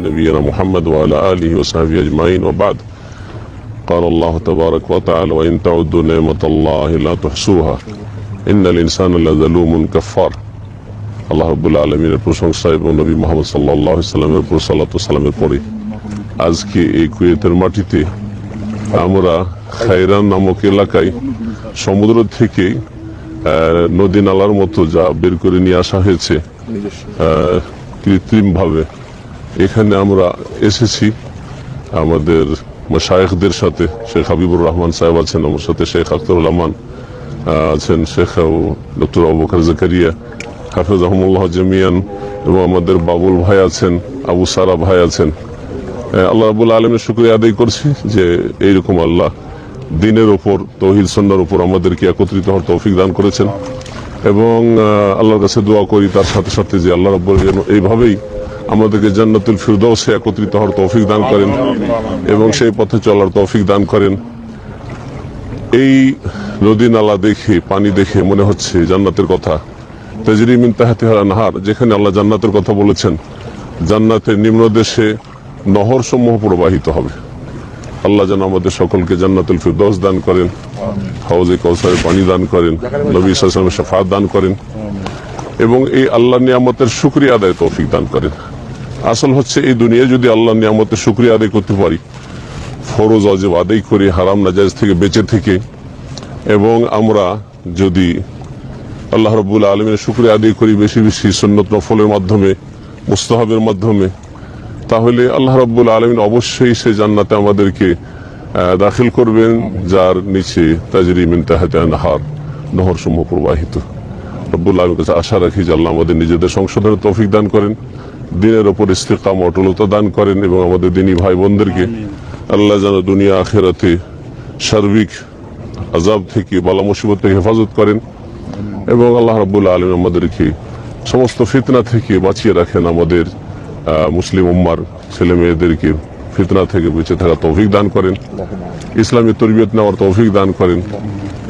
نبينا محمد وعلى آله وصحبه أجمعين وبعد قال الله تبارك وتعالى وإن تعدوا نعمة الله لا تحصوها إن الإنسان لظلوم كفار আল্লাহ রবুল্লা আলমিনের প্রশংসা এবং নবী মোহাম্মদ সাল্লাহ সাল্লামের উপর সাল্লাহ সাল্লামের পরে আজকে এই কুয়েতের মাটিতে আমরা খাইরান নামক এলাকায় সমুদ্র থেকে আহ, নদী নালার মতো যা বের করে নিয়ে আসা হয়েছে কৃত্রিম ভাবে এখানে আমরা এসেছি আমাদের শায়েখদের সাথে। শেখ হাবিবুর রহমান সাহেব আছেন, আমার সাথে শেখ আখতারুল রহমান আছেন শেখ ডক্টর আবুকার জাকারিয়া হাফেজ আহমুল্লাহ জামিয়ান এবং আমাদের বাবুল ভাই আছেন, আবু সারা ভাই আছেন। আল্লাহ রাবুল আলমের শুক্রিয়া আদায় করছি যে এইরকম আল্লাহ দিনের ওপর, তৌহিদ সন্ন্যার উপর আমাদেরকে একত্রিত হওয়ার তৌফিক দান করেছেন। এবং আল্লাহর কাছে দোয়া করি তার সাথে সাথে যে আল্লাহ রব্বর যেন এইভাবেই আমাদেরকে জান্নাতুল ফিরদৌসে একত্রিত হওয়ার তৌফিক দান করেন এবং সেই পথে চলার তৌফিক দান করেন। এই নদী নালা দেখে, পানি দেখে মনে হচ্ছে জান্নাতের কথা। তেজরিমিন তাহাতিহারা নাহার যেখানে আল্লাহ জান্নাতের কথা বলেছেন, জান্নাতের নিম্ন দেশে নহর সমূহ প্রবাহিত হবে। আল্লাহ যেন আমাদের সকলকে জান্নাতুল ফিরদৌস দান করেন, হাউজে কৌসারে পানি দান করেন, নবী সালামের সাফাত দান করেন এবং এই আল্লাহ নিয়ামতের শুক্রিয়া আদায় তৌফিক দান করেন। আসল হচ্ছে এই দুনিয়া যদি আল্লাহ নিয়ামতের শুক্রিয়া আদায় করতে পারি, ফরজ, অজেব আদায় করি, হারাম নাজাজ থেকে বেঁচে থেকে, এবং আমরা যদি আল্লাহ রব্বুল আলমের শুক্রিয়া আদায় করি বেশি বেশি সন্ন্যত নফলের মাধ্যমে, মুস্তাহাবের মাধ্যমে, তাহলে আল্লাহ রব্বুল আলমিন অবশ্যই সে জান্নাতে আমাদেরকে দাখিল করবেন, যার নিচে তাজরিমিন তাহাতে নাহার নহর সমূহ প্রবাহিত। রব্বুল আলমের কাছে আশা রাখি যে আল্লাহ আমাদের নিজেদের সংশোধনের তৌফিক দান করেন। দিনের ওপর ইস্তেকাম অটলতা দান করেন এবং আমাদের দিনী ভাই বোনদেরকে আল্লাহ যেন দুনিয়া, আখেরাতে সার্বিক আজাব থেকে, বালা মুসিবত থেকে হেফাজত করেন এবং আল্লাহ রাব্বুল আলম আমাদেরকে সমস্ত ফিতনা থেকে বাঁচিয়ে রাখেন, আমাদের মুসলিম উম্মার ছেলে মেয়েদেরকে ফিতনা থেকে বেঁচে থাকা তৌফিক দান করেন, ইসলামী তরবিয়ত নেওয়ার তৌফিক দান করেন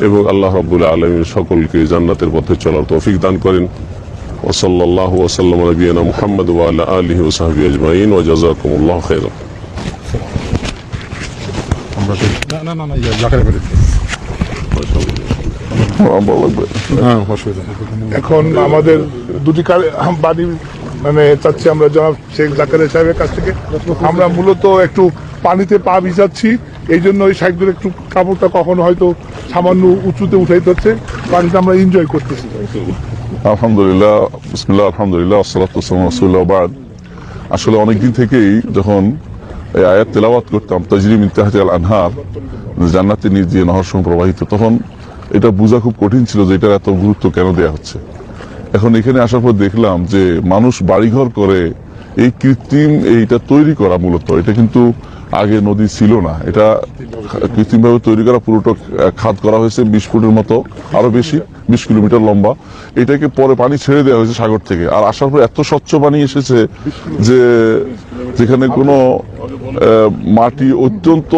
এবং আল্লাহ রাব্বুল আলমীর সকলকে জান্নাতের পথে চলার তৌফিক দান করেন। খের আমরা তো না না না না ইয়া জাকারে ফেলে হ্যাঁ অসুবিধা নেই। এখন আমাদের দুটি বাড়ি মানে চাচ্ছি আমরা জনাব শেখ জাকারের সাহেবের কাছ থেকে। আমরা মূলত একটু পানিতে পা ভিজাচ্ছি। এই জন্য ওই সাইডগুলো একটু কাপড়টা কখনো হয়তো সামান্য উঁচুতে উঠাইতে হচ্ছে। পানিটা আমরা এনজয় করতেছি। আলহামদুলিল্লাহ, বিসমিল্লাহ, আলহামদুলিল্লাহ, আসসালাতু ওয়াসসালামু আলা রাসূলিল্লাহ বাদ। আসলে অনেকদিন থেকেই যখন এই আয়াত তেলাওয়াত করতাম তাজরিম ইনতাহাতি আল আনহার জান্নাতে নিয়ে যে নহর সমূহ প্রবাহিত, তখন এটা বোঝা খুব কঠিন ছিল যে এটার এত গুরুত্ব কেন দেয়া হচ্ছে। এখন এখানে আসার পর দেখলাম যে মানুষ বাড়িঘর করে এই কৃত্রিম এইটা তৈরি করা মূলত, এটা কিন্তু আগে নদী ছিল না। এটা কৃত্রিমভাবে তৈরি করা পুরোটা খাত করা হয়েছে বিশ ফুটের মতো, আরও বেশি, বিশ কিলোমিটার লম্বা। এটাকে পরে পানি ছেড়ে দেওয়া হয়েছে সাগর থেকে। আর আসার পর এত স্বচ্ছ পানি এসেছে যে যেখানে কোনো মাটি অত্যন্ত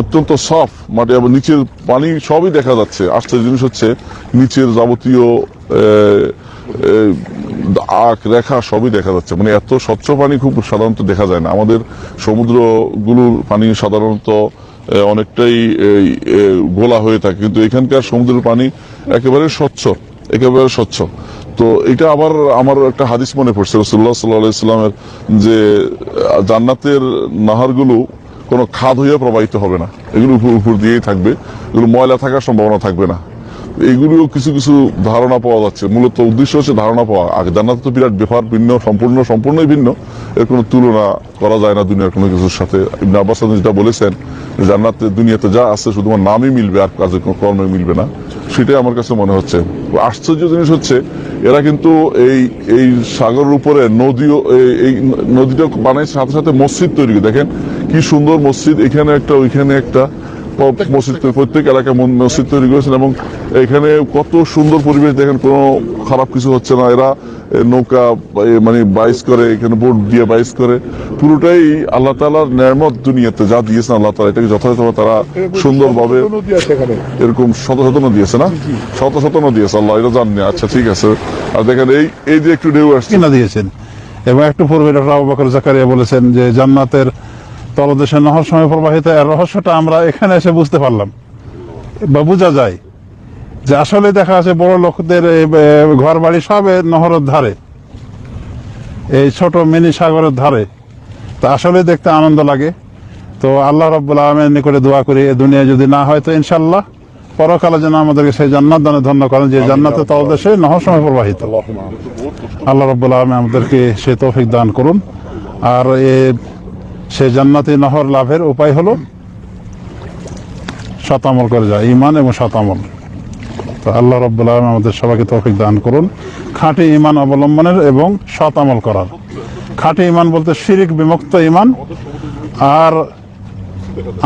অত্যন্ত সফট মাটি আবার নিচের পানি সবই দেখা যাচ্ছে। আশ্চর্য জিনিস হচ্ছে, নিচের যাবতীয় আখ, রেখা সবই দেখা যাচ্ছে। মানে এত স্বচ্ছ পানি খুব সাধারণত দেখা যায় না। আমাদের সমুদ্রগুলোর পানি সাধারণত অনেকটাই গোলা হয়ে থাকে। কিন্তু এখানকার সমুদ্রের পানি একেবারে স্বচ্ছ একেবারে স্বচ্ছ। তো এটা আবার আমার একটা হাদিস মনে পড়ছে। রসুল্লাহ সাল্লাহ ইসলামের যে জান্নাতের নাহারগুলো কোনো খাদ হইয়া প্রবাহিত হবে না। এগুলো উপর উপর দিয়েই থাকবে। এগুলো ময়লা থাকার সম্ভাবনা থাকবে না। এইগুলিও কিছু কিছু ধারণা পাওয়া যাচ্ছে। মূলত উদ্দেশ্য হচ্ছে ধারণা পাওয়া। আগে জান্নাত তো বিরাট ব্যাপার, ভিন্ন, সম্পূর্ণ, সম্পূর্ণই ভিন্ন। এর কোনো তুলনা করা যায় না দুনিয়ার কোনো কিছুর সাথে। ইবনে আব্বাস যেটা বলেছেন, জান্নাতে দুনিয়াতে যা আছে শুধুমাত্র নামই মিলবে আর কাজে কর্মে মিলবে না। সেটাই আমার কাছে মনে হচ্ছে। আশ্চর্য জিনিস হচ্ছে, এরা কিন্তু এই এই সাগরের উপরে নদীও, এই- নদীটা বানাইছে সাথে সাথে মসজিদ তৈরি দেখেন কি সুন্দর মসজিদ, এখানে একটা, ওইখানে একটা। মসজিদ প্রত্যেক এলাকায় মসজিদ তৈরি করেছেন এবং এখানে কত সুন্দর পরিবেশ দেখেন কোনো খারাপ কিছু হচ্ছে না। এরা নৌকা মানে বাইস করে এখানে বোট দিয়ে বাইস করে। পুরোটাই আল্লাহ তালার ন্যামত দুনিয়াতে যা দিয়েছেন আল্লাহ তালা এটাকে যথাযথভাবে তারা সুন্দরভাবে নদী এরকম শত শত নদী আছে না শত শত নদী আছে আল্লাহ এটা জানি আচ্ছা ঠিক আছে। আর দেখেন এই এই যে একটু ঢেউ আসছে। কিনা দিয়েছেন। এবং একটু পূর্বে ডক্টর আবু বলেছেন যে জান্নাতের তলদেশে নহর সময় প্রবাহিত এর রহস্যটা আমরা এখানে এসে বুঝতে পারলাম। বা বোঝা যায় যে আসলে দেখা আছে বড় লোকদের ঘর বাড়ি সব নহরের ধারে। এই ছোট মিনি সাগরের ধারে। তো আসলে দেখতে আনন্দ লাগে। তো আল্লাহ রব্বুল আলমের নিকটে দোয়া করি এ দুনিয়া যদি না হয় তো ইনশাল্লাহ পরকালে যেন আমাদেরকে সেই জান্নাত দানে ধন্য করেন যে জান্নাতে তলদেশে নহর সময় প্রবাহিত আল্লাহ রব্বুল আলম আমাদেরকে সে তৌফিক দান করুন। আর এ সে জান্নাতি নহর লাভের উপায় হলো শতামল করে যায় ইমান এবং শতামল তো আল্লাহ রব্বুল আমাদের সবাইকে তৌফিক দান করুন। খাঁটি ইমান অবলম্বনের এবং শতামল করার। খাঁটি ইমান বলতে শিরিক, বিমুক্ত ইমান আর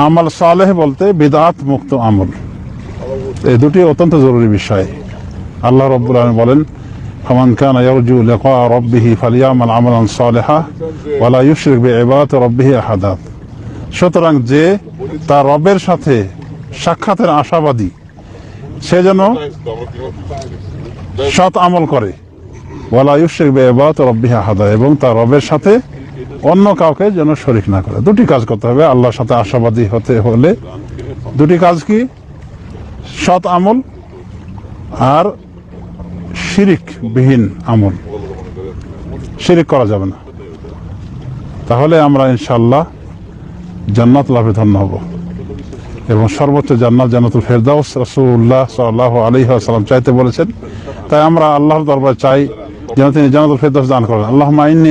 আমল সালেহ বলতে বিদাত মুক্ত আমল। এই দুটি অত্যন্ত জরুরি বিষয়। আল্লাহ রব্বুল আলম বলেন فمن كان يرجو لقاء ربه فليعمل عملا صالحا ولا يشرك بعبادة ربه أحدا সুতরাং যে তার রবের সাথে সাক্ষাতের আশাবাদী সে যেন সৎ আমল করে ওয়ালা ইউশরিক বিইবাদতি রাব্বিহি আহাদা এবং তার রবের সাথে অন্য কাউকে যেন শরিক না করে দুটি কাজ করতে হবে আল্লাহর সাথে আশাবাদী হতে হলে দুটি কাজ কি সৎ আমল আর শিরিক বিহীন আমল। শিরিক করা যাবে না। তাহলে আমরা ইনশাল্লাহ জান্নাত লাভে ধন্য হব। এবং সর্বোচ্চ জান্নাত জান্নাতুল ফেরদাউস রাসূলুল্লাহ সাল্লাহ আলাইহি ওয়াসাল্লাম চাইতে বলেছেন। তাই আমরা আল্লাহর দরবার চাই যেন তিনি জান্নাতুল ফেরদাউস দান করেন। আল্লাহুম্মা ইন্নী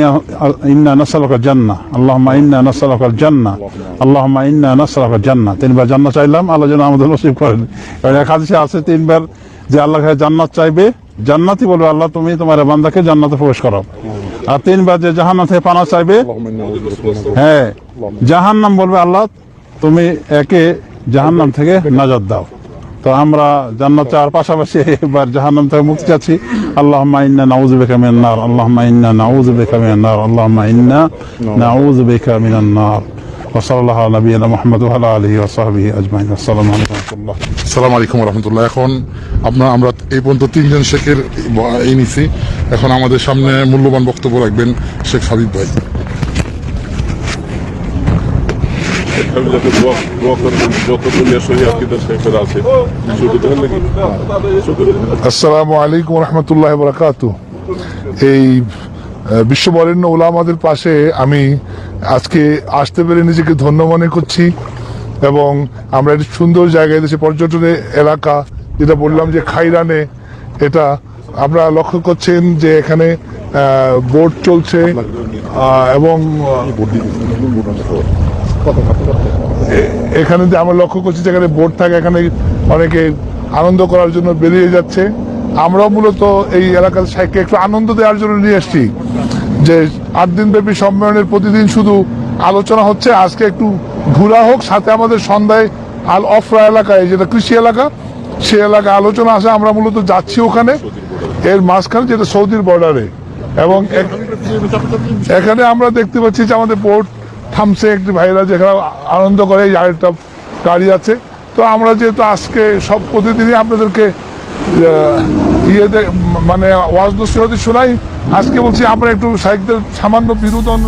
নাসআলুকা জান্নাহ। আল্লাহুম্মা ইন্না নাসআলুকা জান্নাহ। আল্লাহুম্মা ইন্না নাসআলুকা জান্নাহ। তিনবার জান্নাত চাইলাম, আল্লাহ যেন আমাদের নসিব করেন। কারণ এক আছে তিনবার যে আল্লাহ জান্নাত চাইবে জান্নাতই বলবে, আল্লাহ, তুমি তোমার বান্দাকে জান্নাতে প্রবেশ করাও আর তিনবার যে জাহান্নাম থেকে পানা চাইবে? হ্যাঁ জাহান্নাম বলবে, আল্লাহ, তুমি একে জাহান্নাম থেকে নাজাত দাও। তো আমরা জান্নাত চাওয়ার পাশাপাশি এবার জাহান্নাম থেকে মুক্তি চাচ্ছি। আল্লাহ ইন্না নাউজ বিকা মিনান আল্লাহ আল্লাহুম্মা ইন্না নাউযু বিকা মিনান নার। আল্লাহুম্মা ইন্না নাউযু বিকা মিনান নার। وصلى الله على نبينا محمد وعلى اله وصحبه اجمعين السلام عليكم ورحمه الله সালাম আলাইকুম রহমতুল্লাহ এখন আপনার আমরা এই পর্যন্ত তিনজন শেখের ব- এই নিছি এখন আমাদের সামনে মূল্যবান বক্তব্য রাখবেন শেখ হাবিব ভাই আমি যাতে দোয়া দোয়া করবেন যত দুনিয়া সহি আকিদার শেখের আছে ছোট দেখেন নাকি ছোট দেখেন আসসালামু আলাইকুম রহমতুল্লাহ বরাকাত এই আহ, বিশ্ববরেণ্য ওলামাদের পাশে আমি আজকে আসতে পেরে নিজেকে ধন্য মনে করছি এবং আমরা একটি সুন্দর জায়গায় দেশে পর্যটনের এলাকা। যেটা বললাম যে খাইরানে, এটা আপনারা লক্ষ্য করছেন যে এখানে বোট চলছে এবং এখানে যে আমরা লক্ষ্য করছি যেখানে বোট থাকে, এখানে অনেকে আনন্দ করার জন্য বেরিয়ে যাচ্ছে। আমরাও মূলত এই এলাকার সাইকে একটু আনন্দ দেওয়ার জন্য নিয়ে এসেছি। যে আট দিন ব্যাপী সম্মেলনের প্রতিদিন শুধু আলোচনা হচ্ছে, আজকে একটু ঘোরা হোক, সাথে আমাদের সন্ধ্যায় আল অফরা এলাকায় যেটা কৃষি এলাকা, সে এলাকায় আলোচনা আছে, আমরা মূলত যাচ্ছি ওখানে, এর মাঝখানে যেটা সৌদির বর্ডারে এবং এখানে আমরা দেখতে পাচ্ছি যে আমাদের বোট থামছে, একটি ভাইরা যেখানে আনন্দ করে, এই আরেকটা গাড়ি আছে। তো আমরা যেহেতু আজকে সব প্রতিদিনই আপনাদেরকে ইয়েতে মানে ওয়াজ নসিহতি শোনাই। আজকে বলছি আমরা একটু সাহিত্যের সামান্য বিনোদন